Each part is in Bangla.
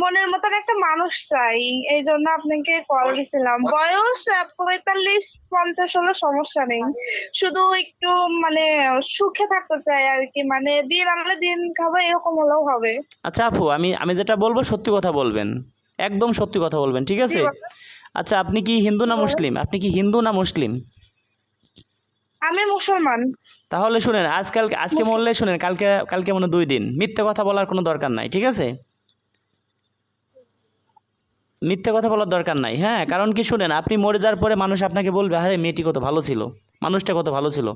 মনের মতন একটা মানুষ চাই। এই জন্য আপনাকে কল দিছিলাম বয়স পঁয়তাল্লিশ পঞ্চাশ হলো সমস্যা নেই। শুধু একটু মানে সুখে থাকতে চাই আর কি। মানে দিন আনলে দিন খাব এরকম হলেও হবে। আচ্ছা আপু আমি আমি যেটা বলব সত্যি কথা বলবেন। একদম সত্যি কথা বলবেন ঠিক আছে? আচ্ছা আপনি কি হিন্দু না মুসলিম? আপনি কি হিন্দু না মুসলিম? আমি মুসলমান। তাহলে শুনেন আজকাল আজকে। মরলে শুনেন কালকে কালকে মনে হয় দুই দিন। মিথ্যে কথা বলার কোনো দরকার নাই ঠিক আছে? মিথ্যে কথা বলার দরকার নাই হ্যাঁ? কারণ কি শুনেন আপনি মরে যাওয়ার পরে মানুষ আপনাকে বলবে আরে মেয়েটি কত ভালো ছিল মানুষটা কত ভালো ছিল।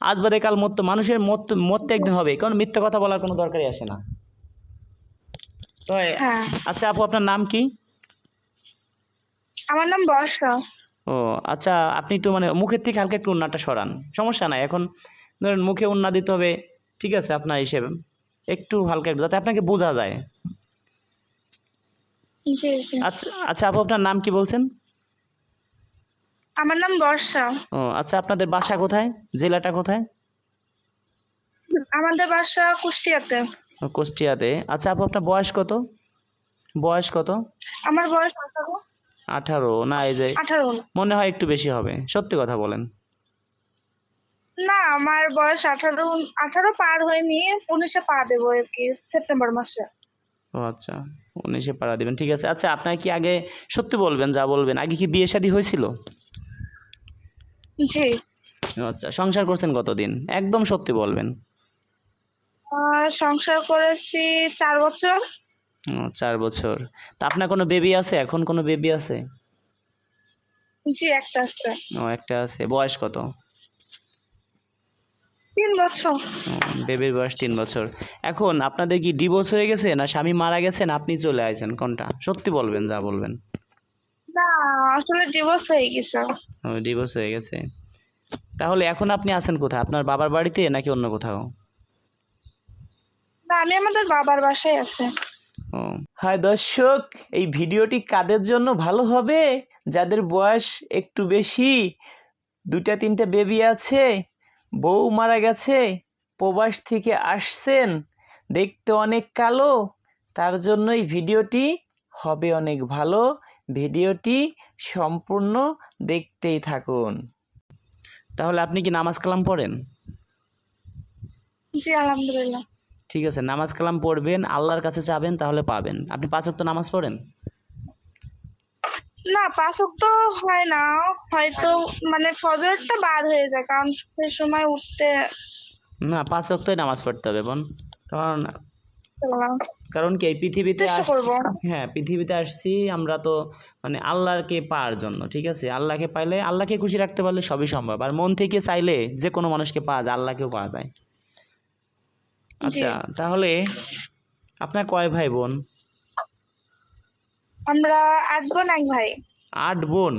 আজ বাদে কাল মত মানুষের মত মরতে একদিন হবে কারণ মিথ্যে কথা বলার কোনো দরকারই আসে না। তো হ্যাঁ। আচ্ছা আপু আপনার নাম কি? আমার নাম বর্ষা। ও আচ্ছা আপনি একটু মানে মুখের থেকে হালকা একটু উন্নাটা সরান সমস্যা নাই এখন ধরেন মুখে উন্না দিতে হবে ঠিক আছে আপনার হিসেবে একটু হালকা একটু যাতে আপনাকে বোঝা যায়। আচ্ছা আচ্ছা আপু আপনার নাম কি বলছেন? আমার নাম বর্ষা। ও আচ্ছা আপনাদের বাসা কোথায়? জেলাটা কোথায়? আমাদের বাসা কুষ্টিয়াতে। ও, কুষ্টিয়াতে। আচ্ছা আপু আপনার বয়স কত? বয়স কত? আমার বয়স আঠারো। আঠারো না এই যে আঠারো। মনে হয় একটু বেশি হবে। সত্যি কথা বলেন। না আমার বয়স আঠারো আঠারো পার হয়নি উনিশে পা দেবো আর কি সেপ্টেম্বর মাসে। ও আচ্ছা উনিশে পাড়া দিবেন ঠিক আছে। আচ্ছা আপনার কি আগে সত্যি বলবেন যা বলবেন আগে কি বিয়ে শাদী হয়েছিল? জি। আচ্ছা সংসার করছেন কতদিন? একদম সত্যি বলবেন। সংসার করেছি চার বছর। চার বছর। তা আপনার কোনো বেবি আছে? এখন কোনো বেবি আছে? জি একটা আছে। ও একটা আছে। বয়স কত? তিন বছর। বেবির বয়স তিন বছর। এখন আপনাদের কি ডিভোর্স হয়ে গেছে না স্বামী মারা গেছেন? আপনি চলে আসেন কোনটা? সত্যি বলবেন যা বলবেন। না আসলে ডিভোর্স হয়ে গেছে। ও ডিভোর্স হয়ে গেছে। তাহলে এখন আপনি আছেন কোথায়? আপনার বাবার বাড়িতে নাকি অন্য কোথাও? না আমি আমাদের বাবার বাসায় আছি। ও হাই দর্শক এই ভিডিওটি কাদের জন্য ভালো হবে? যাদের বয়স একটু বেশি দুটা তিনটা বেবি আছে বউ মারা গেছে প্রবাস থেকে আসছেন দেখতে অনেক কালো তার জন্যই ভিডিওটি হবে অনেক ভালো ভিডিওটি সম্পূর্ণ দেখতেই থাকুন। তাহলে আপনি কি নামাজ কালাম পড়েন? জি আলহামদুলিল্লাহ। ঠিক আছে নামাজ কালাম পড়বেন আল্লাহর কাছে চাবেন তাহলে পাবেন। আপনি পাঁচ ওয়াক্ত নামাজ পড়েন? না পাঁচ তো হয় না। হয়তো মানে ফজরটা বাদ হয়ে যায় কারণ সে সময় উঠতে না পাঁচ ওয়াক্তই নামাজ পড়তে হবে বোন। কারণ কারণ কি এই পৃথিবীতে হ্যাঁ পৃথিবীতে আসছি আমরা তো মানে আল্লাহকে পাওয়ার জন্য ঠিক আছে? আল্লাহকে পাইলে আল্লাহকে খুশি রাখতে পারলে সবই সম্ভব। আর মন থেকে চাইলে যে কোনো মানুষকে পাওয়া যায় আল্লাহকেও পাওয়া যায়। আচ্ছা তাহলে আপনার কয় ভাই বোন? আমরা আট বোন এক ভাই। আট বোন?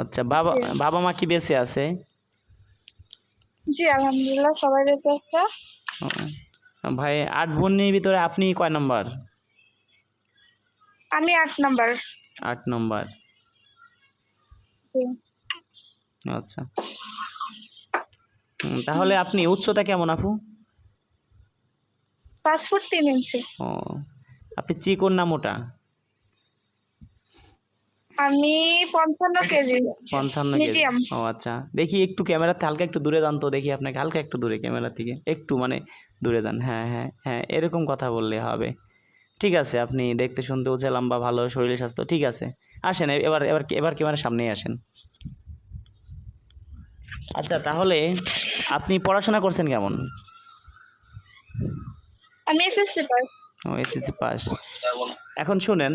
আচ্ছা বাবা বাবা মা কি বেঁচে আছে? জি আলহামদুলিল্লাহ সবাই বেঁচে আছে। ভাই আট বোনের ভিতরে আপনি কয় নম্বর? আমি আট নাম্বার। আট নম্বর। আচ্ছা। তাহলে আপনি উচ্চতা কেমন আপু? পাঁচ ফুট তিন ইঞ্চি। ও আপনি চিকন না মোটা? আমি পঞ্চান্ন কেজি। পঞ্চান্ন কেজি. ও আচ্ছা। দেখি একটু ক্যামেরাতে হালকা একটু দূরে যান তো দেখি আপনাকে হালকা একটু দূরে ক্যামেরা থেকে। একটু মানে দূরে যান হ্যাঁ হ্যাঁ হ্যাঁ এরকম কথা বললে হবে। ঠিক আছে আপনি দেখতে শুনতে উঁচে লম্বা ভালো শরীর স্বাস্থ্য ঠিক আছে। আসেন এবার এবার এবার ক্যামেরার সামনেই আসেন। আচ্ছা তাহলে আপনি পড়াশোনা করছেন কেমন? আমি এসএসসি পাস। ও এসএসসি পাস। এখন শুনেন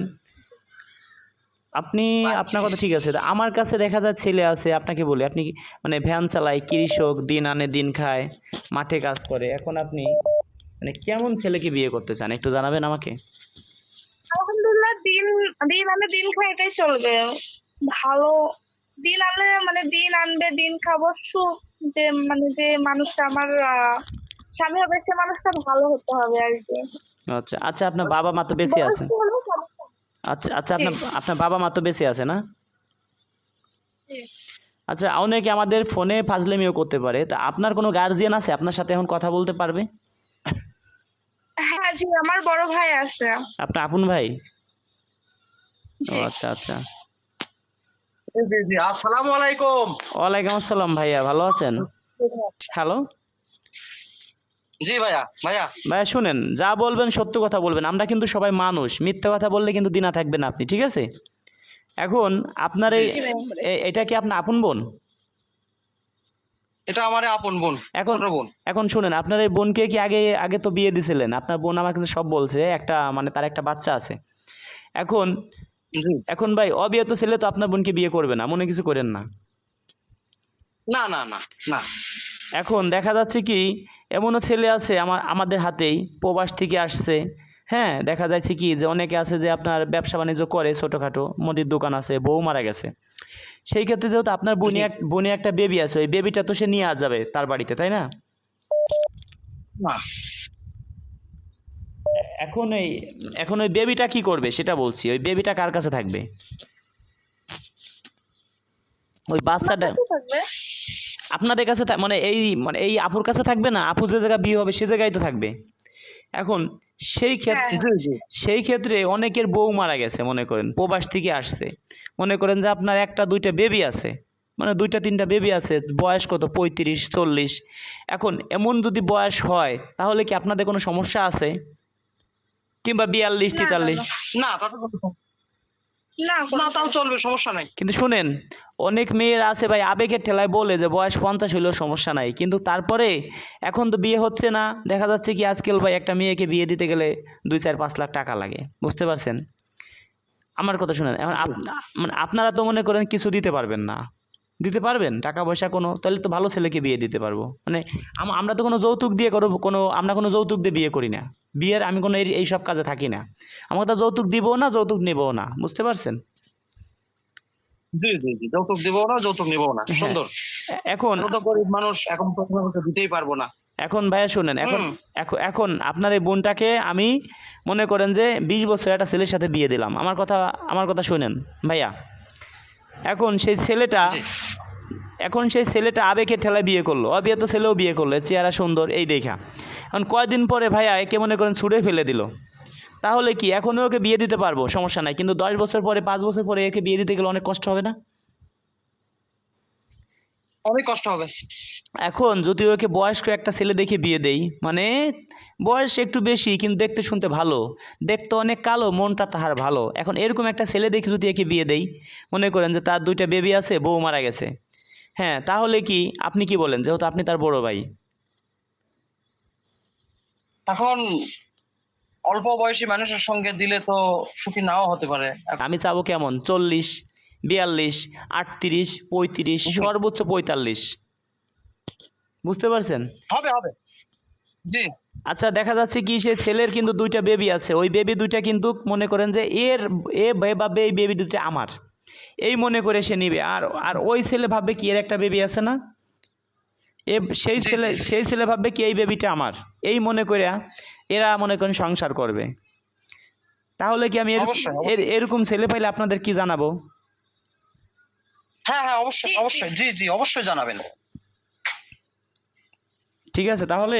আপনি আপনার কথা ঠিক আছে। আমার কাছে দেখা যায় ছেলে আছে আপনাকে বলি আপনি মানে ভ্যান চালায় কৃষক দিন আনে দিন খায় মাঠে কাজ করে এখন আপনি মানে কেমন ছেলেকে বিয়ে করতে চান একটু জানাবেন আমাকে? আলহামদুলিল্লাহ দিন দিন আনলে দিন খাই এটাই চলবে। ভালো দিন আনলে মানে দিন আনবে দিন খাব সুখ যে মানে যে মানুষটা আমার স্বামী হবে সে মানুষটা ভালো হতে হবে আর কি। আচ্ছা আচ্ছা আপনার বাবা মা তো বেঁচে আছে। আচ্ছা আচ্ছা আপনার আপনার বাবা মা তো বেঁচে আছে না? আচ্ছা অনেকে আমাদের ফোনে ফাজলেমিও করতে পারে। তা আপনার কোনো গার্জিয়ান আছে? আপনার সাথে এখন কথা বলতে পারবে? হ্যাঁ জি আমার বড় ভাই আছে। আপনার আপন ভাই? ও জি। আচ্ছা আচ্ছা। জি জি জি আসসালামু আলাইকুম। ওয়ালাইকুম আসসালাম ভাইয়া ভালো আছেন? হ্যালো জি ভাইয়া ভাইয়া। ভাইয়া শুনেন যা বলবেন সত্য কথা বলবেন আমরা কিন্তু সবাই মানুষ মিথ্যা কথা বললে কিন্তু দিনা থাকবেন আপনি ঠিক আছে? এখন আপনার এই এটা কি আপনার আপন বোন? এটা আমার আপন বোন এখন- বোন। এখন শুনেন আপনার এই বোনকে কি আগে আগে তো বিয়ে দিছিলেন? আপনার বোন আমার কিন্তু সব বলছে একটা মানে তার একটা বাচ্চা আছে। এখন এখন ভাই অবিবাহিত ছেলে তো আপনার বোনকে বিয়ে করবে না মনে কিছু করেন না? না না না না। এখন দেখা যাচ্ছে কি এমনও ছেলে আছে আমার আমাদের হাতেই প্রবাস থেকে আসছে। হ্যাঁ দেখা যাচ্ছে কি যে অনেকে আছে যে আপনার ব্যবসা বাণিজ্য করে ছোটোখাটো মুদির দোকান আছে বউ মারা গেছে। সেই ক্ষেত্রে যেহেতু আপনার বোনে এক বোনে একটা বেবি আছে ওই বেবিটা তো সে নিয়ে আস যাবে তার বাড়িতে তাই না? না। এখন এই এখন ওই বেবিটা কি করবে সেটা বলছি ওই বেবিটা কার কাছে থাকবে? ওই বাচ্চাটা আপনাদের কাছে মানে এই মানে এই আপুর কাছে থাকবে না? আপু যে জায়গায় বিয়ে হবে সে জায়গায় তো থাকবে। এখন সেই ক্ষেত্রে হ্যাঁ। জি সেই ক্ষেত্রে অনেকের বউ মারা গেছে মনে করেন। প্রবাস থেকে আসছে। মনে করেন যে আপনার একটা দুইটা বেবি আছে। মানে দুইটা তিনটা বেবি আছে। বয়স কত? পঁয়ত্রিশ চল্লিশ। এখন এমন যদি বয়স হয় তাহলে কি আপনাদের কোনো সমস্যা আছে? কিংবা বিয়াল্লিশ তেতাল্লিশ? না। তাতে না তাও চলবে সমস্যা নাই। কিন্তু শুনেন অনেক মেয়ের আছে ভাই আবেগের ঠেলায় বলে যে বয়স পঞ্চাশ হইলেও সমস্যা নাই। কিন্তু তারপরে এখন তো বিয়ে হচ্ছে না দেখা যাচ্ছে কি আজকাল ভাই একটা মেয়েকে বিয়ে দিতে গেলে দুই চার পাঁচ লাখ টাকা লাগে। বুঝতে পারছেন? আমার কথা শুনেন এখন মানে আপনারা তো মনে করেন কিছু দিতে পারবেন না। দিতে পারবেন টাকা পয়সা কোনো তাহলে তো ভালো ছেলেকে বিয়ে দিতে পারব। মানে আমরা তো কোনো যৌতুক দিয়ে করব কোনো আমরা কোনো যৌতুক দিয়ে বিয়ে করি না। বিয়ের আমি কোনো এই এইসব কাজে থাকি না। আমাকে তো যৌতুক দিবও না যৌতুক নেবও না বুঝতে পারছেন? জি জি জি যৌতুক দিব না যৌতুক নিব না। সুন্দর। এখন তো গরিব মানুষ এখন তো দিতেই পারব না। এখন ভাইয়া শুনেন এখন এখন আপনার এই বোনটাকে আমি মনে করেন যে বিশ বছর একটা ছেলের সাথে বিয়ে দিলাম। আমার কথা আমার কথা শুনেন ভাইয়া। এখন সেই ছেলেটা এখন সেই ছেলেটা আবেগে ঠেলা বিয়ে করল। অবিয়াত ছেলেও বিয়ে করল চেহারা সুন্দর এই দেখা। এখন কয়দিন পরে ভাইয়া একে মনে করেন ছুঁড়ে ফেলে দিল। তাহলে কি এখনও ওকে বিয়ে দিতে পারব? সমস্যা নাই। কিন্তু দশ বছর পরে পাঁচ বছর পরে একে বিয়ে দিতে গেলে অনেক কষ্ট হবে না? অনেক কষ্ট হবে। এখন যদি ওকে বয়স্ক একটা ছেলে দেখে বিয়ে দেই মানে বয়স একটু বেশি কিন্তু দেখতে শুনতে ভালো। দেখতে অনেক কালো মনটা তাহার ভালো। এখন এরকম একটা ছেলে দেখে যদি একে বিয়ে দেই মনে করেন যে তার দুইটা বেবি আছে বউ মারা গেছে। হ্যাঁ তাহলে কি আপনি কি বলেন? যেহেতু আপনি তার বড় ভাই। এখন অল্প বয়সী মানুষের সঙ্গে দিলে তো সুখী নাও হতে পারে। আমি চাবো কেমন? চল্লিশ। বিয়াল্লিশ আটত্রিশ পঁয়ত্রিশ সর্বোচ্চ পঁয়তাল্লিশ। বুঝতে পারছেন? হবে হবে। জি। আচ্ছা দেখা যাচ্ছে কি সে ছেলের কিন্তু দুইটা বেবি আছে। ওই বেবি দুইটা কিন্তু মনে করেন যে এর এ বে- বা এই বেবি দুইটা আমার। এই মনে করে সে নিবে। আর আর ওই ছেলে ভাববে কি এর একটা বেবি আছে না? এ সেই ছেলে সেই ছেলে ভাববে কি এই বেবিটা আমার। এই মনে করে এরা মনে করেন সংসার করবে। তাহলে কি আমি এরকম ছেলে পাইলে আপনাদের কি জানাব? হ্যাঁ হ্যাঁ অবশ্যই। অবশ্যই জি জি অবশ্যই জানাবেন। ঠিক আছে তাহলে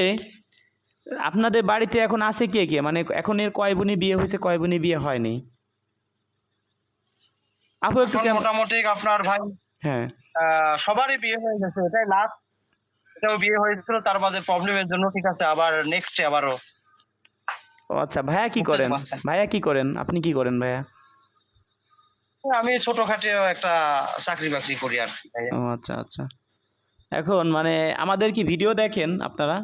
আপনাদের বাড়িতে এখন আছে কে কে? মানে এখন এর কয় বোনই বিয়ে হয়েছে কয় বোনই বিয়ে হয়নি? আপু একটু মোটামুটি আপনার ভাই হ্যাঁ। আহ, সবারই বিয়ে হয়ে গেছে এটাই লাস্ট এটাও বিয়ে হয়েছিল তার মাঝে প্রবলেমের জন্য ঠিক আছে আবার নেক্সটে আবারও। ও আচ্ছা ভাইয়া কি করেন। ভাইয়া কি করেন? আপনি কি করেন ভাইয়া? আমি ছোটখাটো একটা চাকরি বাকরি করি আর ও আচ্ছা আচ্ছা। এখন মানে আমাদের কি ভিডিও দেখেন আপনারা?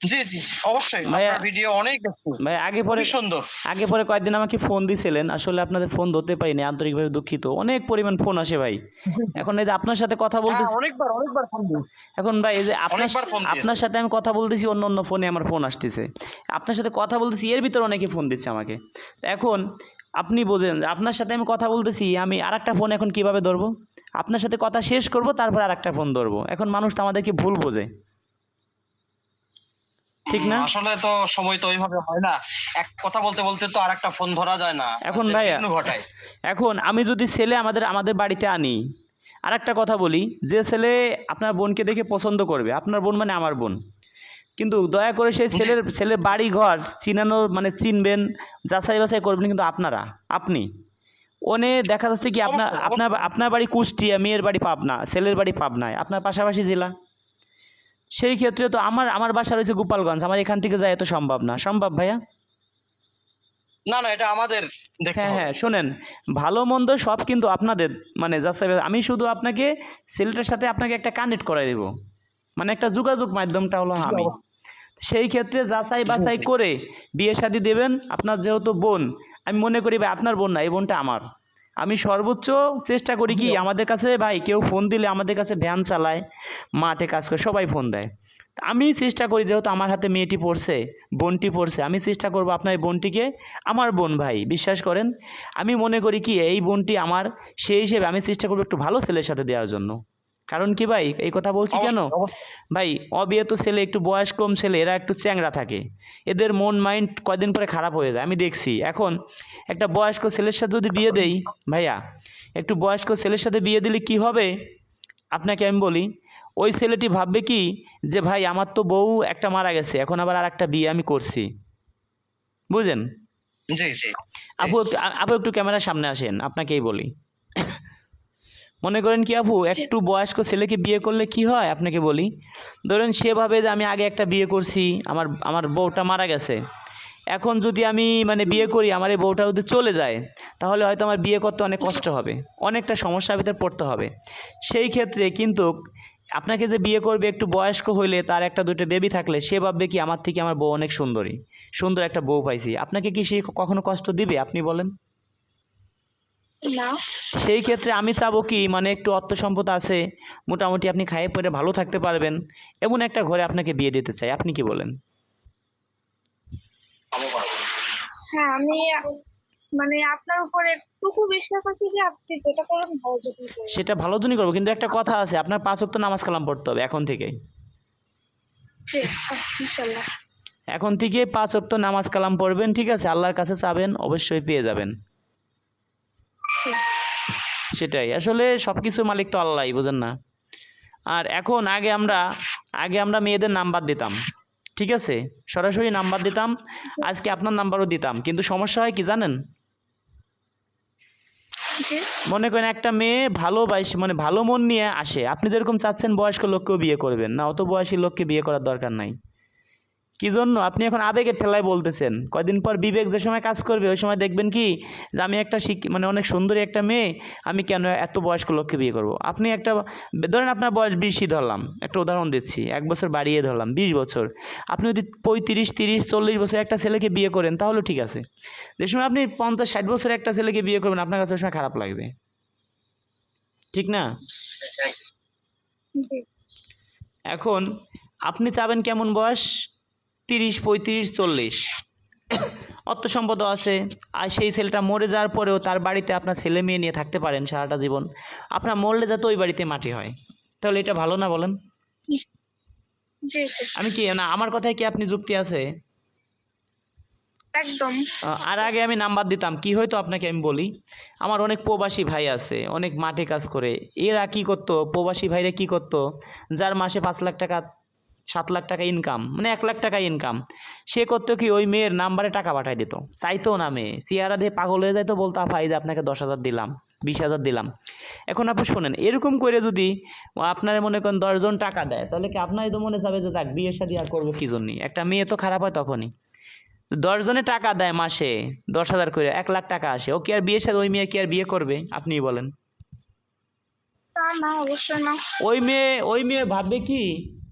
জি জি অবশ্যই। আপনার ভিডিও অনেক দেখছি। ভাই আগে পরে সুন্দর। আগে পরে কয়েকদিন আমাকে ফোন দিছিলেন। আসলে আপনাদের ফোন ধরতে পারিনি আন্তরিকভাবে দুঃখিত। অনেক পরিমাণ ফোন আসে ভাই। এখন এই যে আপনার সাথে কথা বলতে হ্যাঁ, অনেকবার অনেকবার ফোন। এখন ভাই এই যে আপনার। আপনার সাথে আমি কথা বলতেছি অন্য অন্য ফোনে আমার ফোন আসতেছে। আপনার সাথে কথা বলতেছি এর ভিতরে অনেকে ফোন দিচ্ছে আমাকে। এখন আপনি বোঝেন যে আপনার সাথে আমি কথা বলতেছি আমি আর একটা ফোন এখন কীভাবে ধরবো? আপনার সাথে কথা শেষ করব তারপর আর একটা ফোন ধরবো। এখন মানুষ তো আমাদেরকে ভুল বোঝে। ঠিক না? আসলে তো সময় তো ওইভাবে হয় না। এক কথা বলতে বলতে তো আর একটা ফোন ধরা যায় না। এখন ভাইয়া- ঘটায়? এখন আমি যদি ছেলে আমাদের আমাদের বাড়িতে আনি আর একটা কথা বলি যে ছেলে আপনার বোনকে দেখে পছন্দ করবে আপনার বোন মানে আমার বোন। কিন্তু দয়া করে সেই ছেলের ছেলের বাড়ি ঘর চিনানো মানে চিনবেন যাচাই বাছাই করবেন কিন্তু আপনারা আপনি। ওনে দেখা যাচ্ছে কি আপনার আপনার আপনার বাড়ি কুষ্টিয়া মেয়ের বাড়ি পাবনা ছেলের বাড়ি পাবনায় আপনার পাশাপাশি জেলা। সেই ক্ষেত্রে তো আমার আমার বাসা রয়েছে গোপালগঞ্জ আমার এখান থেকে যায় তো সম্ভব না। সম্ভব ভাইয়া? না না এটা আমাদের হ্যাঁ হ্যাঁ শোনেন ভালো মন্দ সব কিন্তু আপনাদের মানে যাচাই আমি শুধু আপনাকে ছেলেটার সাথে আপনাকে একটা কানেক্ট করে দেব। মানে একটা যোগাযোগ মাধ্যমটা হলো আমি। সেই ক্ষেত্রে যাচাই বাছাই করে বিয়ে শাদি দেবেন আপনার যেহেতু বোন। আমি মনে করি ভাই আপনার বোন না এই বোনটা আমার। আমি সর্বোচ্চ চেষ্টা করি কি আমাদের কাছে ভাই কেউ ফোন দিলে আমাদের কাছে ভ্যান চালায় মাঠে কাজ করে সবাই ফোন দেয়। তা আমি চেষ্টা করি যেহেতু আমার হাতে মেয়েটি পড়ছে বোনটি পড়ছে আমি চেষ্টা করব আপনার এই বোনটিকে আমার বোন ভাই বিশ্বাস করেন? আমি মনে করি কি এই বোনটি আমার সেই হিসেবে আমি চেষ্টা করব একটু ভালো ছেলের সাথে দেওয়ার জন্য। কারণ কি ভাই? এই কথা বলছি কেন। ভাই অবিয়েত ছেলে একটু বয়স কম ছেলে এরা একটু চ্যাংরা থাকে। এদের মন মাইন্ড কয়দিন পরে খারাপ হয়ে যায় আমি দেখছি। এখন একটা বয়স্ক ছেলের সাথে যদি বিয়ে দেই ভাইয়া একটু বয়স্ক ছেলের সাথে বিয়ে দিলে কি হবে? আপনাকে আমি বলি ওই ছেলেটি ভাববে কি যে ভাই আমার তো বউ একটা মারা গেছে এখন আবার আর একটা বিয়ে আমি করছি। বুঝলেন জি জি। আপু আপু একটু ক্যামেরার সামনে আসেন আপনাকেই বলি। মনে করেন কি আপু একটু বয়স্ক ছেলেকে বিয়ে করলে কি হয়? আপনাকে বলি। ধরেন সেভাবে যে আমি আগে একটা বিয়ে করছি আমার আমার বউটা মারা গেছে। এখন যদি আমি মানে বিয়ে করি আমার এই বউটা যদি চলে যায় তাহলে হয়তো আমার বিয়ে করতে অনেক কষ্ট হবে। অনেকটা সমস্যার ভিতরে পড়তে হবে। সেই ক্ষেত্রে কিন্তু আপনাকে যে বিয়ে করবে একটু বয়স্ক হইলে তার একটা দুটো বেবি থাকলে সে ভাববে কি আমার থেকে আমার বউ অনেক সুন্দরী। সুন্দর একটা বউ পাইছি। আপনাকে কি সে কখনো কষ্ট দিবে? আপনি বলেন। না। সেই ক্ষেত্রে আমি চাবো কি মানে একটু অর্থ সম্পদ আছে মোটামুটি আপনি খাইয়ে পরে ভালো থাকতে পারবেন। এমন একটা ঘরে আপনাকে বিয়ে দিতে চাই আপনি কি বলেন? হ্যাঁ আমি মানে আপনার উপর একটুকু বিশ্বাস আছে যে আপনি যেটা করেন ভালো যদি করেন। সেটা ভালো জন্যই করব কিন্তু একটা কথা আছে আপনার পাঁচ ওয়াক্ত নামাজ কালাম পড়তে হবে এখন ঠিক ইনশাল্লাহ। এখন থেকে পাঁচ ওয়াক্ত নামাজ কালাম পড়বেন ঠিক আছে? আল্লাহর কাছে চাবেন অবশ্যই পেয়ে যাবেন। সেটাই। আসলে সব কিছুর মালিক তো আল্লাহই বুঝেন না। আর এখন আগে আমরা আগে আমরা মেয়েদের নাম্বার দিতাম ঠিক আছে? সরাসরি নাম্বার দিতাম আজকে আপনার নাম্বারও দিতাম কিন্তু সমস্যা হয় কি জানেন? মনে করেন একটা মেয়ে ভালো বাইশ মানে ভালো মন নিয়ে আসে আপনি যেরকম চাচ্ছেন বয়স্ক লোককেও বিয়ে করবেন না অত বয়সী লোককে বিয়ে করার দরকার নাই। কি জন্য আপনি এখন আবেগের ঠেলায় বলতেছেন। কয়দিন পর বিবেক যে সময় কাজ করবে ওই সময় দেখবেন কি? যে আমি একটা শিক মানে অনেক সুন্দরী একটা মেয়ে আমি কেন এত বয়স্ক লোককে বিয়ে করব? আপনি একটা ধরেন আপনার বয়স বিশই ধরলাম একটা উদাহরণ দিচ্ছি এক বছর বাড়িয়ে ধরলাম বিশ বছর। আপনি যদি পঁয়ত্রিশ তিরিশ চল্লিশ বছর একটা ছেলেকে বিয়ে করেন তাহলে ঠিক আছে। যে সময় আপনি পঞ্চাশ ষাট বছর একটা ছেলেকে বিয়ে করবেন আপনার কাছে ওই সময় খারাপ লাগবে। ঠিক না? এখন আপনি চাবেন কেমন বয়স? তিরিশ পঁয়ত্রিশ চল্লিশ। অর্থ সম্পদও আছে। আর সেই ছেলেটা মরে যাওয়ার পরেও তার বাড়িতে আপনার ছেলে মেয়ে নিয়ে থাকতে পারেন সারাটা জীবন। আপনার মরলে যাতে ওই বাড়িতে মাটি হয়। তাহলে এটা ভালো না বলেন? আমি কি না আমার কথায় কি আপনি যুক্তি আছে? একদম। আর আগে আমি নাম্বার দিতাম। কি হয়তো আপনাকে আমি বলি? আমার অনেক প্রবাসী ভাই আছে অনেক মাঠে কাজ করে। এরা কি করতো? প্রবাসী ভাইরা কি করতো? যার মাসে পাঁচ লাখ টাকা সাত লাখ টাকা ইনকাম মানে এক লাখ টাকা ইনকাম সে করতো কি ওই মেয়ের নাম্বারে টাকা পাঠাই দিত। চাইতো না মেয়ে। চেহারা দিয়ে পাগল হয়ে যাইতো বলতো ভাই যে আপনাকে দশ হাজার দিলাম বিশ হাজার দিলাম। এখন আপনি শোনেন এরকম করে যদি আপনার মনে করেন দশজন টাকা দেয় তাহলে কি আপনারই তো মনে যাবে যে যাক বিয়ে শাদি আর করব কি জন্যই একটা মেয়ে তো খারাপ হয় তখনই। দশজনে টাকা দেয় মাসে দশ হাজার করে এক লাখ টাকা আসে। ও কি আর বিয়ের সাথে ওই মেয়ে কি আর বিয়ে করবে? আপনি বলেন। না না অবশ্যই না। ওই মেয়ে ওই মেয়ে ভাববে কি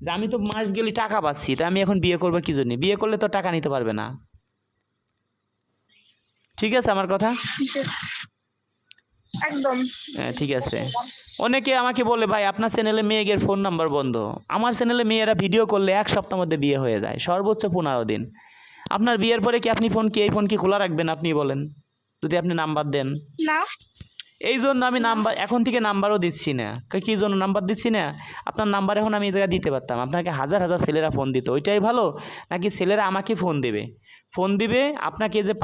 যে আমি তো মাস গেলে টাকা পাচ্ছি তা আমি এখন বিয়ে করব কি জন্য? বিয়ে করলে তো টাকা নিতে পারবে না। ঠিক আছে আমার কথা? একদম। হ্যাঁ ঠিক আছে। অনেকে আমাকে বলে ভাই আপনার চ্যানেলে মেয়েদের ফোন নাম্বার বন্ধ। আমার চ্যানেলে মেয়েরা ভিডিও করলে এক সপ্তাহের মধ্যে বিয়ে হয়ে যায় সর্বোচ্চ পনেরো দিন। আপনার বিয়ের পরে কি আপনি ফোন কি এই ফোন কি খোলা রাখবেন আপনি বলেন? যদি আপনি নাম্বার দেন। না। এই জন্য আমি নাম্বার, এখন থেকে নাম্বারও দিচ্ছি না। কা- জন্য নাম্বার দিচ্ছি না? আপনার নাম্বার এখন আমি এই জায়গায় দিতে পারতাম। আপনাকে হাজার হাজার ছেলেরা ফোন দিত। ওইটাই ভালো? নাকি ছেলেরা আমাকে ফোন দেবে? ফোন দিবে, আপনাকে যে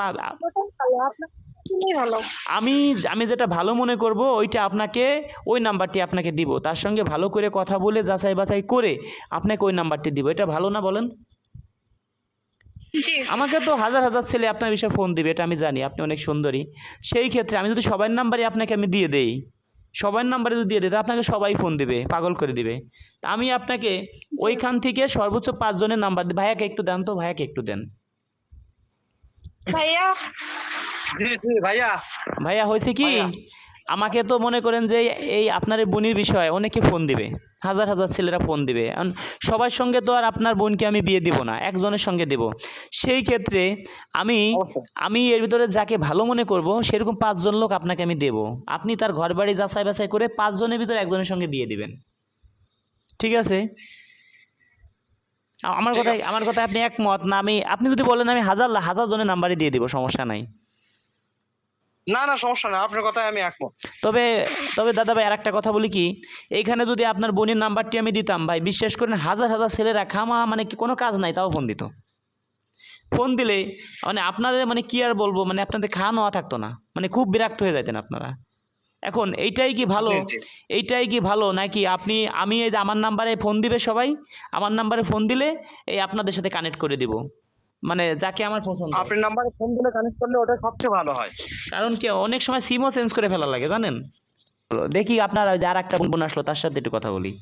আমি আমি যেটা ভালো মনে করব, ওইটা আপনাকে ওই নাম্বারটি আপনাকে দিব। তার সঙ্গে ভালো করে কথা বলে যাচাই বাছাই করে আপনাকে ওই নাম্বারটি দিব। এটা ভালো না বলেন? আমাকে তো হাজার হাজার ছেলে আপনার বিষয়ে ফোন দিবে এটা আমি জানি আপনি অনেক সুন্দরী। সেই ক্ষেত্রে আমি যদি সবার নাম্বারই আপনাকে আমি দিয়ে দেই সবার নাম্বারে যদি দিয়ে দিই তা আপনাকে সবাই ফোন দিবে পাগল করে দিবে। তা আমি আপনাকে ওইখান থেকে সর্বোচ্চ পাঁচজনের নাম্বার দিই ভাইয়াকে একটু দেন তো ভাইয়াকে একটু দেন। ভাইয়া? জি জি ভাইয়া। ভাইয়া হয়েছে কি? ভাইয়া। আমাকে তো মনে করেন যে এই আপনার এই বোনের বিষয়ে অনেকে ফোন দিবে হাজার হাজার ছেলেরা ফোন দিবে। কারণ সবার সঙ্গে তো আর আপনার বোনকে আমি বিয়ে দিব না একজনের সঙ্গে দেব। সেই ক্ষেত্রে আমি আমি এর ভিতরে যাকে ভালো মনে করব সেরকম পাঁচজন লোক আপনাকে আমি দেব। আপনি তার ঘর বাড়ি যাচাই বাছাই করে পাঁচজনের ভিতরে একজনের সঙ্গে বিয়ে দিবেন। ঠিক আছে? আমার কথায় আমার কথায় আপনি একমত না আমি আপনি যদি বলেন আমি হাজার হাজার জনের নাম্বারই দিয়ে দিব সমস্যা নাই। না না সমস্যা না আপনার কথায় আমি একমত। তবে তবে দাদা ভাই আর একটা কথা বলি কি এইখানে যদি আপনার বোনের নাম্বারটি আমি দিতাম ভাই বিশ্বাস করেন হাজার হাজার ছেলেরা খামা মানে কি কোনো কাজ নাই তাও ফোন দিত। ফোন দিলে মানে আপনাদের মানে কি আর বলব মানে আপনাদের খাওয়া নেওয়া থাকতো না মানে খুব বিরক্ত হয়ে যাইতেন আপনারা। এখন এইটাই কি ভালো। এইটাই কি ভালো? নাকি আপনি আমি এই যে আমার নাম্বারে ফোন দিবে সবাই আমার নাম্বারে ফোন দিলে এই আপনাদের সাথে কানেক্ট করে দিব। মানে যাকে আমার পছন্দ আপনার নাম্বারে ফোন দিলে কানেক্ট করলে ওটা সবচেয়ে ভালো হয়। কারণ কি অনেক সময় সিমও চেঞ্জ করে ফেলা লাগে জানেন? দেখি আপনার ওই যে আর একটা বোন আসলো তার সাথে একটু কথা বলি।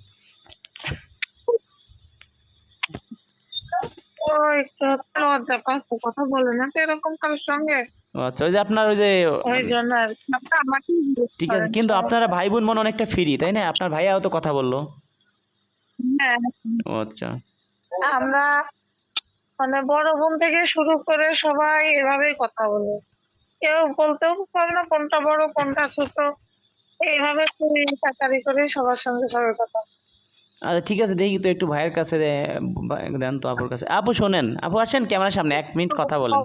আচ্ছা ওই যে আপনার ওই যে ওই জন্য আপনি আমাকে ঠিক আছে কিন্তু আপনারা ভাই বোন মনে অনেকটা ফ্রি তাই না? আপনার ভাইয়াও তো কথা বলল। হ্যাঁ আচ্ছা। আমরা মানে বড় বোন থেকে শুরু করে সবাই এভাবেই কথা বলে। কেউ বলতেও পারে না কোনটা বড় কোনটা ছোট। এইভাবে খুবই করে সবার সঙ্গে সবার কথা। আচ্ছা ঠিক আছে দেখি তো একটু ভাইয়ের কাছে দেন তো আপুর কাছে। আপু শোনেন আপু আসেন ক্যামেরার সামনে এক মিনিট কথা বলেন।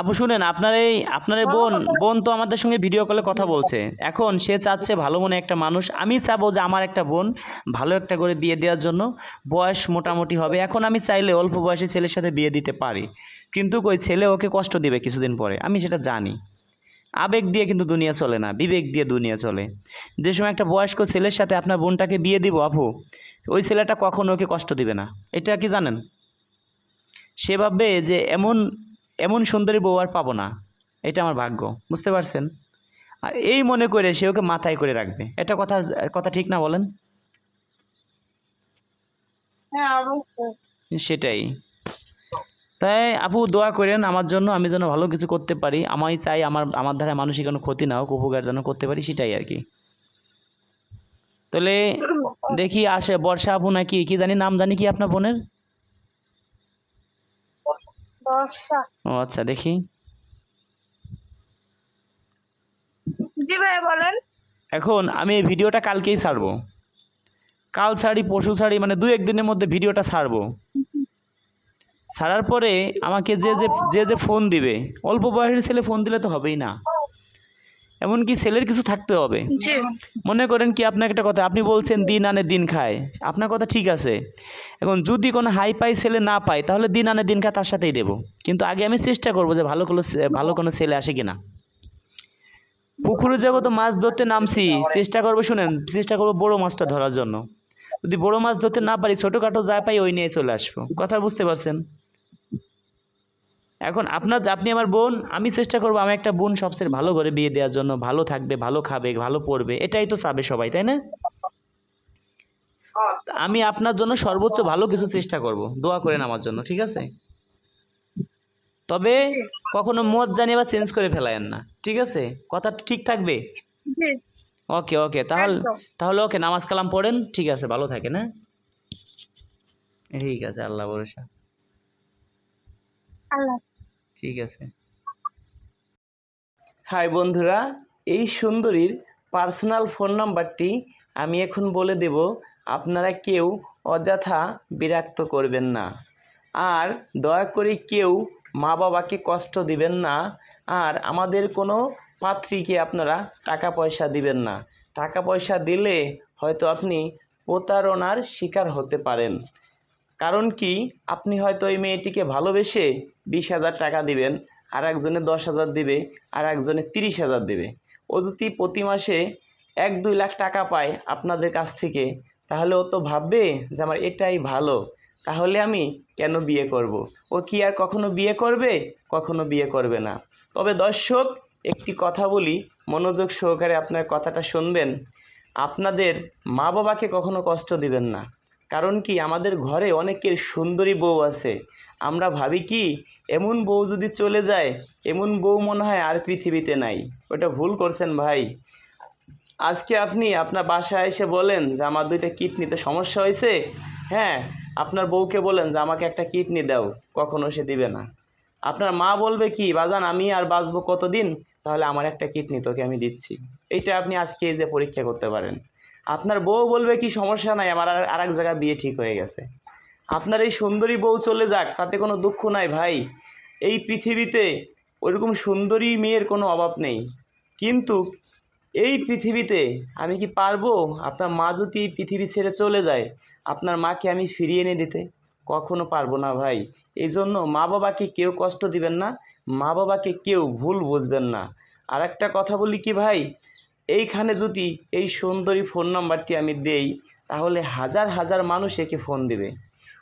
আপু শুনেন আপনার এই আপনার এই বোন বোন তো আমাদের সঙ্গে ভিডিও কলে কথা বলছে। এখন সে চাচ্ছে ভালো মনে একটা মানুষ। আমি চাবো যে আমার একটা বোন ভালো একটা করে বিয়ে দেওয়ার জন্য বয়স মোটামুটি হবে। এখন আমি চাইলে অল্প বয়সী ছেলের সাথে বিয়ে দিতে পারি। কিন্তু ওই ছেলে ওকে কষ্ট দিবে কিছুদিন পরে। আমি সেটা জানি। আবেগ দিয়ে কিন্তু দুনিয়া চলে না বিবেক দিয়ে দুনিয়া চলে। যে সময় একটা বয়স্ক ছেলের সাথে আপনার বোনটাকে বিয়ে দিব আপু ওই ছেলেটা কখনো ওকে কষ্ট দিবে না। এটা কি জানেন? সে ভাববে যে এমন এমন সুন্দরী বউ আর পাবো না। এটা আমার ভাগ্য বুঝতে পারছেন? আর এই মনে করে সে ওকে মাথায় করে রাখবে। এটা কথা কথা ঠিক না বলেন? হ্যাঁ সেটাই। তাই আপু দোয়া করেন আমার জন্য আমি যেন ভালো কিছু করতে পারি। আমি চাই আমার আমার দ্বারা মানুষের কোনো ক্ষতি না হোক উপকার যেন করতে পারি সেটাই আর কি। তাহলে দেখি আসে বর্ষা আপু নাকি কি জানি নাম জানি কি আপনার বোনের? বর্ষা। ও আচ্ছা দেখি। জি ভাই বলেন। এখন আমি এই ভিডিওটা কালকেই ছাড়বো। কাল ছাড়ি পরশু ছাড়ি মানে দু একদিনের মধ্যে ভিডিওটা ছাড়বো। ছাড়ার পরে আমাকে যে যে যে যে ফোন দিবে অল্প বয়সের ছেলে ফোন দিলে তো হবেই না। এমনকি ছেলের কিছু থাকতে হবে। মনে করেন কি আপনাকে একটা কথা আপনি বলছেন দিন আনে দিন খায়। আপনার কথা ঠিক আছে। এখন যদি কোনো হাই পাই ছেলে না পাই তাহলে দিন আনে দিন খায় তার সাথেই দেবো। কিন্তু আগে আমি চেষ্টা করব যে ভালো কোনো ভালো কোনো ছেলে আসে কিনা। পুকুরে যাব তো মাছ ধরতে নামছি চেষ্টা করব শুনেন চেষ্টা করব বড় মাছটা ধরার জন্য। যদি বড় মাছ ধরতে না পারি ছোটোখাটো যা পাই ওই নিয়ে চলে আসব। কথা বুঝতে পারছেন? এখন আপনার আপনি আমার বোন আমি চেষ্টা করব আমি একটা বোন সবচেয়ে ভালো করে বিয়ে দেওয়ার জন্য ভালো থাকবে ভালো খাবে ভালো পড়বে এটাই তো চাবে সবাই তাই না? আমি আপনার জন্য সর্বোচ্চ ভালো কিছু চেষ্টা করব দোয়া করেন আমার জন্য ঠিক আছে? তবে কখনো মত জানিয়ে বা চেঞ্জ করে ফেলায়েন না ঠিক আছে? কথা ঠিক থাকবে? ওকে ওকে তাহলে তাহলে ওকে নামাজ কালাম পড়েন ঠিক আছে ভালো থাকেন হ্যাঁ? ঠিক আছে আল্লাহ ভরসা। আল্লাহ ঠিক আছে। হাই বন্ধুরা, এই সুন্দরীর পার্সোনাল ফোন নাম্বারটি আমি এখন বলে দেব, আপনারা কেউ অযথা বিরক্ত করবেন না। আর দয়া করে কেউ মা বাবাকে কষ্ট দিবেন না, আর আমাদের কোনো পাত্রীকে আপনারা টাকা পয়সা দিবেন না। টাকা পয়সা দিলে হয়তো আপনি প্রতারণার শিকার হতে পারেন। কারণ কি? আপনি হয়তো ওই মেয়েটিকে ভালোবেসে বিশ হাজার টাকা দিবেন আর একজনে দশ হাজার দিবে আর একজনে তিরিশ হাজার দেবে। ও যদি প্রতি মাসে এক, দুই লাখ টাকা পায় আপনাদের কাছ থেকে, তাহলে ও তো ভাববে যে আমার এটাই ভালো। তাহলে আমি কেন বিয়ে করব? ও কি আর কখনো বিয়ে করবে? কখনো বিয়ে করবে না। তবে দর্শক, একটি কথা বলি, মনোযোগ সহকারে আপনার কথাটা শুনবেন। আপনাদের মা বাবাকে কখনো কষ্ট দিবেন না। কারণ কি আমাদের ঘরে অনেকের সুন্দরী বউ আছে। আমরা ভাবি কি, এমন বউ যদি চলে যায়, এমন বউ মনে হয় আর পৃথিবীতে নাই। ওটা ভুল করছেন ভাই। আজকে আপনি আপনার বাসায় এসে বলেন যে আমার দুইটা কিডনিতে সমস্যা হয়েছে। হ্যাঁ আপনার বউকে বলেন যে আমাকে একটা কিডনি দাও, কখনো সে দিবে না। আপনার মা বলবে কি, বাজান, আমি আর বাঁচবো কতদিন? তাহলে আমার একটা কিডনি তোকে আমি দিচ্ছি। এইটা আপনি আজকে এই যে পরীক্ষা করতে পারেন। আপনার বউ বলবে কি সমস্যা নাই, আমার আর এক জায়গায় বিয়ে ঠিক হয়ে গেছে। আপনার এই সুন্দরী বউ চলে যাক, তাতে কোনো দুঃখ নাই ভাই। এই পৃথিবীতে ওইরকম সুন্দরী মেয়ের কোনো অভাব নেই। কিন্তু এই পৃথিবীতে আমি কি পারব? আপনার মা যদি এই পৃথিবী ছেড়ে চলে যায়, আপনার মাকে আমি ফিরিয়ে এনে দিতে কখনো পারব না ভাই। এই জন্য মা বাবাকে কেউ কষ্ট দিবেন না মা বাবাকে কেউ ভুল বুঝবেন না। আর একটা কথা বলি কি ভাই? এইখানে যদি এই সুন্দরী ফোন নাম্বারটি আমি দেই, তাহলে হাজার হাজার মানুষ একে ফোন দেবে।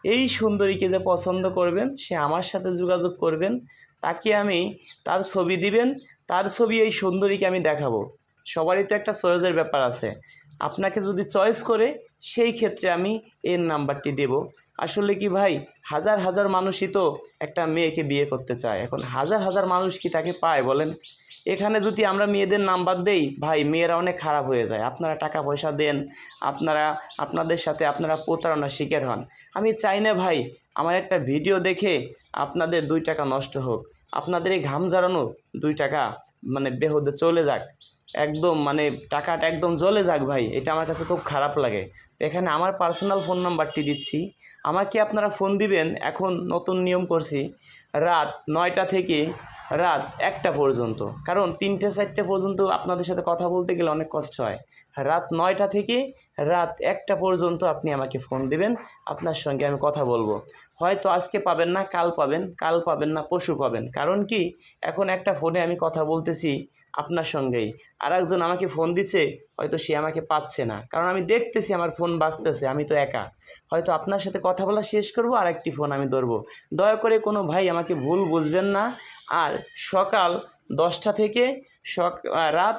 এই সুন্দরীকে যে পছন্দ করবেন, সে আমার সাথে যোগাযোগ করবেন, তাকে আমি তার ছবি দিবেন, তার ছবি এই সুন্দরীকে আমি দেখাবো। সবারই তো একটা চয়েসের ব্যাপার আছে। আপনাকে যদি চয়েস করে, সেই ক্ষেত্রে আমি এর নাম্বারটি দেব। আসলে কি ভাই, হাজার হাজার মানুষই তো একটা মেয়েকে বিয়ে করতে চায়। এখন হাজার হাজার মানুষ কি তাকে পায় বলেন? এখানে যদি আমরা মেয়েদের নাম্বার দেই, ভাই, মেয়েরা অনেক খারাপ হয়ে যায়। আপনারা টাকা পয়সা দেন, আপনারা, আপনাদের সাথে আপনারা প্রতারণার শিকার হন। আমি চাই না, ভাই, আমার একটা ভিডিও দেখে আপনাদের দুই টাকা নষ্ট হোক। আপনাদের এই ঘাম ঝরানো দুই টাকা মানে বেহদে চলে যাক। একদম মানে টাকাটা একদম জ্বলে যাক, ভাই। এটা আমার কাছে খুব খারাপ লাগে। এখানে আমার পার্সোনাল ফোন নাম্বারটি দিচ্ছি। আমাকে আপনারা ফোন দিবেন। এখন নতুন নিয়ম করছি। রাত নয়টা থেকে রাত একটা পর্যন্ত। কারণ তিনটে, চারটে পর্যন্ত আপনাদের সাথে কথা বলতে গেলে অনেক কষ্ট হয়। রাত নয়টা থেকে রাত একটা পর্যন্ত আপনি আমাকে ফোন দিবেন। আপনার সঙ্গে আমি কথা বলব। হয়তো আজকে পাবেন না, কাল পাবেন। কাল পাবেন না পশু পাবেন। কারণ কি? এখন একটা ফোনে আমি কথা বলতেছি আপনার সঙ্গেই। আর একজন আমাকে ফোন দিচ্ছে, হয়তো সে আমাকে পাচ্ছে না। কারণ আমি দেখতেছি আমার ফোন বাঁচতেছে আমি তো একা। হয়তো আপনার সাথে কথা বলা শেষ করব আর একটি ফোন আমি ধরবো। দয়া করে কোনো ভাই আমাকে ভুল বুঝবেন না। আর সকাল দশটা থেকে সক রাত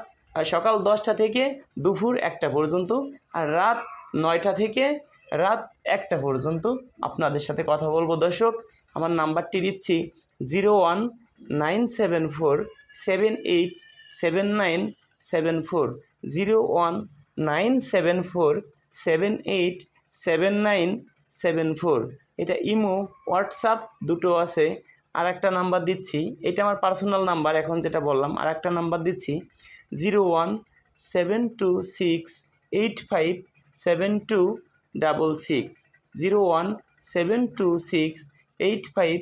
সকাল দশটা থেকে দুপুর একটা পর্যন্ত আর রাত নয়টা থেকে রাত একটা পর্যন্ত আপনাদের সাথে কথা বলব। দর্শক, আমার নাম্বারটি দিচ্ছি zero one nine seven four seven eight seven nine seven four. Zero one nine seven four seven eight seven nine seven four. এটা ইমো, হোয়াটসঅ্যাপ দুটো আছে। আর একটা নাম্বার দিচ্ছি। এটা আমার পার্সোনাল নাম্বার, এখন যেটা বললাম আর একটা নাম্বার দিচ্ছি। Zero one seven two six eight five seven two double six. Zero one seven two six eight five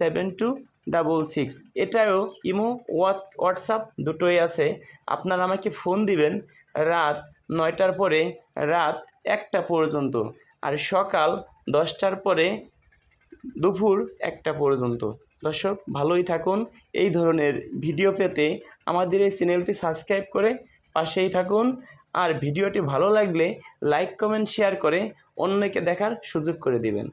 seven two double six. এটাও ইমো, হোয়াট, হোয়াটসঅ্যাপ দুটোই আছে। আপনারা আমাকে ফোন দিবেন রাত নয়টার পরে, রাত একটা পর্যন্ত। আর সকাল দশটার পরে, দুপুর একটা পর্যন্ত। দর্শক, ভালোই থাকুন। এই ধরনের ভিডিও পেতে আমাদের এই চ্যানেলটি সাবস্ক্রাইব করে পাশেই থাকুন। আর ভিডিওটি ভালো লাগলে লাইক, কমেন্ট, শেয়ার করে অন্যকে দেখার সুযোগ করে দিবেন।